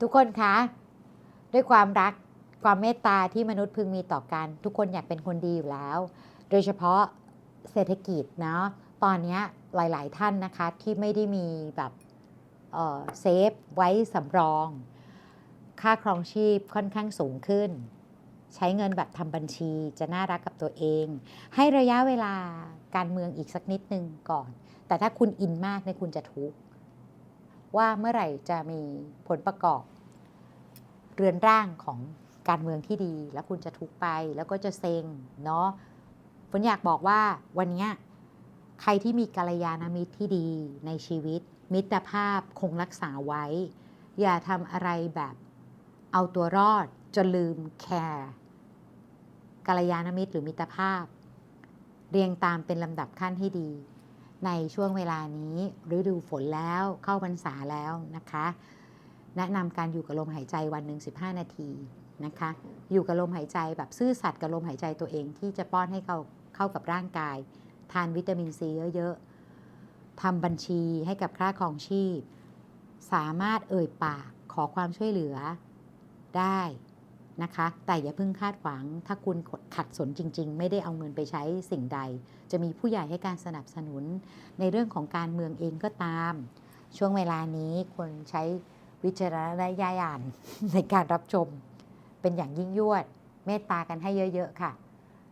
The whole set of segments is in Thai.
ทุกคนคะด้วยความรักความเมตตาที่มนุษย์พึงมีต่อกัน ทุกคนอยากเป็นคนดีอยู่แล้ว โดยเฉพาะเศรษฐกิจเนาะตอนนี้ยหลาย ๆ ท่านนะคะที่ไม่ได้มีแบบเออเซฟไว้สำรอง ค่าครองชีพค่อนข้างสูงขึ้น ใช้เงินแบบทำบัญชีจะน่ารักกับตัวเอง ให้ระยะเวลาการเมืองอีกสักนิดนึงก่อน แต่ถ้าคุณอินมากเนี่ยคุณจะทุกข์ ว่าเมื่อไหร่จะมีผลประกอบเรือนร่างของการเมืองที่ดี แล้วคุณจะทุกไปแล้วก็จะเซ็งเนาะฝนอยากบอกว่าวันนี้ใครที่มีกัลยาณมิตรที่ดีในชีวิต มิตรภาพคงรักษาไว้ อย่าทำอะไรแบบเอาตัวรอดจนลืมแคร์กัลยาณมิตรหรือมิตรภาพ เรียงตามเป็นลำดับขั้นให้ดี ในช่วงเวลานี้ฤดูฝนแล้วเข้าพรรษาแล้วนะคะ แนะนำการอยู่กับลมหายใจวันหนึ่ง15 นาทีนะคะ อยู่กับลมหายใจแบบซื่อสัตย์กับลมหายใจตัวเองที่จะป้อนให้เขาเข้ากับร่างกาย ทานวิตามินซีเยอะๆทำบัญชีให้กับค่าครองชีพ สามารถเอ่ยปากขอความช่วยเหลือได้ นะคะ แต่อย่าเพิ่งคาดหวัง ถ้าคุณขัดสนจริง ๆ ไม่ได้เอาเงินไปใช้สิ่งใด จะมีผู้ใหญ่ให้การสนับสนุน ในเรื่องของการเมืองเองก็ตาม ช่วงเวลานี้ควรใช้วิจารณญาณในการรับชม เป็นอย่างยิ่งยวด เมตตากันให้เยอะๆค่ะ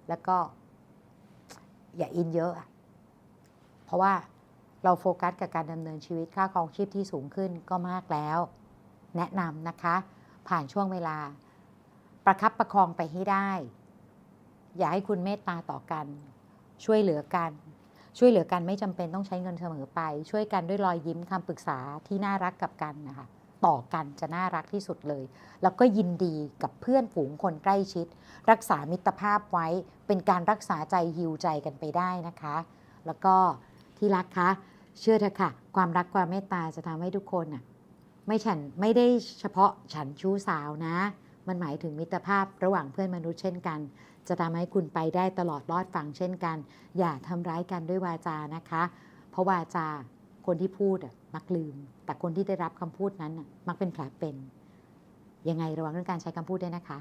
แล้วก็อย่าอินเยอะอะเพราะว่าเราโฟกัสกับการดำเนินชีวิตค่าครองชีพที่สูงขึ้นก็มากแล้ว แนะนำนะคะ ผ่านช่วงเวลา ประคับประคองไปให้ได้ อย่าให้คุณเมตตาต่อกัน ช่วยเหลือกัน ช่วยเหลือกันไม่จำเป็นต้องใช้เงินเสมอไป ช่วยกันด้วยรอยยิ้มคำปรึกษาที่น่ารักกับกันนะคะต่อกันจะน่ารักที่สุดเลย แล้วก็ยินดีกับเพื่อนฝูงคนใกล้ชิด รักษามิตรภาพไว้ เป็นการรักษาใจฮิวใจกันไปได้นะคะ แล้วก็ที่รักคะ เชื่อเถอะค่ะ ความรักความเมตตาจะทำให้ทุกคนน่ะไม่ฉันไม่ได้เฉพาะฉันชู้สาวนะ มันหมายถึงมิตรภาพระหว่างเพื่อนมนุษย์เช่นกัน จะทำให้คุณไปได้ตลอดรอดฟังเช่นกัน อย่าทำร้ายกันด้วยวาจานะคะ เพราะวาจาคนที่พูดมักลืม แต่คนที่ได้รับคำพูดนั้นมักเป็นแผลเป็น ยังไงระวังเรื่องการใช้คำพูดด้วยนะคะ